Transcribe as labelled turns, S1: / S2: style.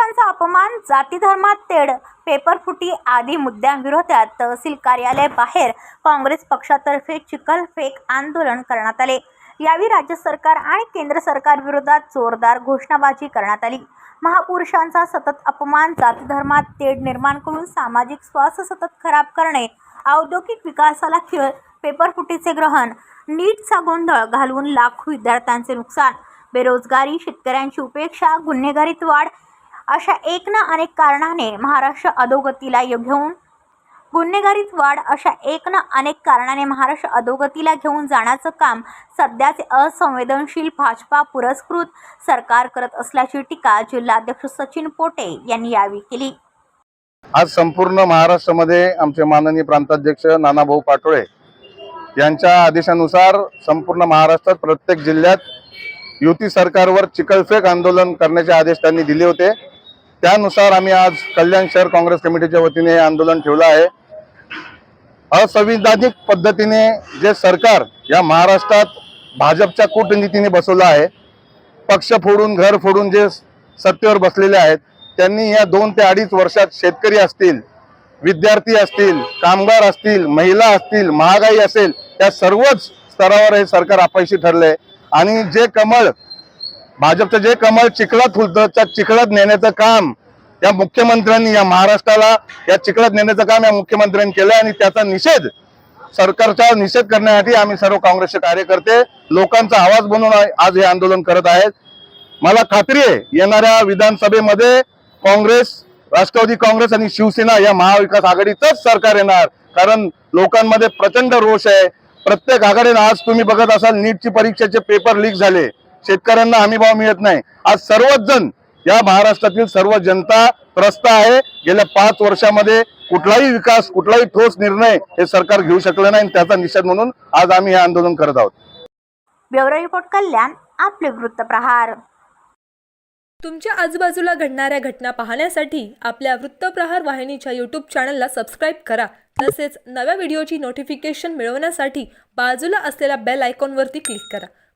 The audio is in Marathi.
S1: महापुरुषांचा अपमान जाती धर्मात तेढ पेपरफुटी आदी मुद्द्यांविरोधात तहसील कार्यालय बाहेर काँग्रेस पक्षातर्फे चिखलफेक आंदोलन करण्यात आले. यावेळी राज्य सरकार आणि केंद्र सरकार विरोधात जोरदार घोषणाबाजी करण्यात आली. महापुरुषांचा सतत अपमान जाती धर्मात तेढ निर्माण करून सामाजिक स्वास्थ्य सतत खराब करणे औद्योगिक विकासाला खेळ पेपरफुटीचे ग्रहण नीटचा गोंधळ घालवून लाखो विद्यार्थ्यांचे नुकसान बेरोजगारी शेतकऱ्यांची उपेक्षा गुन्हेगारीत वाढ अशा एक ना अनेक कारणाने महाराष्ट्र अधोगतीला घेऊन गुन्हेगारीत वाढ अशा एक ना अनेक कारणाने महाराष्ट्र अधोगतीला घेऊन जाण्याचं काम सध्याचे असंवेदनशील भाजपा पुरस्कृत सरकार करत असल्याची टीका जिल्हाध्यक्ष सचिन पोटे यांनी यावेळी केली.
S2: आज संपूर्ण महाराष्ट्रामध्ये आमचे माननीय प्रांताध्यक्ष नानाभाऊ पाटोळे यांच्या आदेशानुसार संपूर्ण महाराष्ट्रात प्रत्येक जिल्ह्यात युती सरकारवर चिकलफेक आंदोलन करण्याचे आदेश त्यांनी दिले होते. त्यानुसार आम्ही आज कल्याण शहर काँग्रेस कमिटीच्या वतीने हे आंदोलन ठेवलं आहे. असंविधानिक पद्धतीने जे सरकार या महाराष्ट्रात भाजपच्या कूटनीतीने बसवलं आहे पक्ष फोडून घर फोडून जे सत्तेवर बसलेले आहेत त्यांनी या दोन ते अडीच वर्षात शेतकरी असतील विद्यार्थी असतील कामगार असतील महिला असतील महागाई असेल या सर्वच स्तरावर हे सरकार अपयशी ठरले आणि जे कमळ भाजपचं जे कमळ चिखलात फुलतं त्या चिखलात नेण्याचं काम या मुख्यमंत्र्यांनी या महाराष्ट्राला या चिखलात नेण्याचं काम या मुख्यमंत्र्यांनी केलं आणि त्याचा निषेध सरकारचा निषेध करण्यासाठी आम्ही सर्व काँग्रेसचे कार्यकर्ते लोकांचा आवाज बनवून आज हे आंदोलन करत आहेत. मला खात्री आहे येणाऱ्या विधानसभेमध्ये काँग्रेस राष्ट्रवादी काँग्रेस आणि शिवसेना या महाविकास आघाडीचंच सरकार येणार. कारण लोकांमध्ये प्रचंड रोष आहे. प्रत्येक आघाडीनं आज तुम्ही बघत असाल नीटची परीक्षेचे पेपर लीक झाले. शेतकऱ्यांना हमी भाव मिळत नाही. आज सर्वच जण या महाराष्ट्रातील सर्व जनता त्रस्त आहे. गेल्या पाच वर्षामध्ये कुठलाही विकास कुठलाही ठोस निर्णय हे सरकार घेऊ शकलं नाही आणि त्याचा निषेध म्हणून आज आम्ही हे आंदोलन करत आहोत.
S1: ब्युरो रिपोर्ट कल्याण आपले वृत्तप्रहार
S3: तुमच्या आजूबाजूला घडणाऱ्या घटना पाहण्यासाठी आपल्या वृत्तप्रहार वाहिनीच्या यूट्यूब चॅनलला सबस्क्राईब करा. तसेच नव्या व्हिडिओची नोटिफिकेशन मिळवण्यासाठी बाजूला असलेल्या बेल आयकॉनवरती क्लिक करा.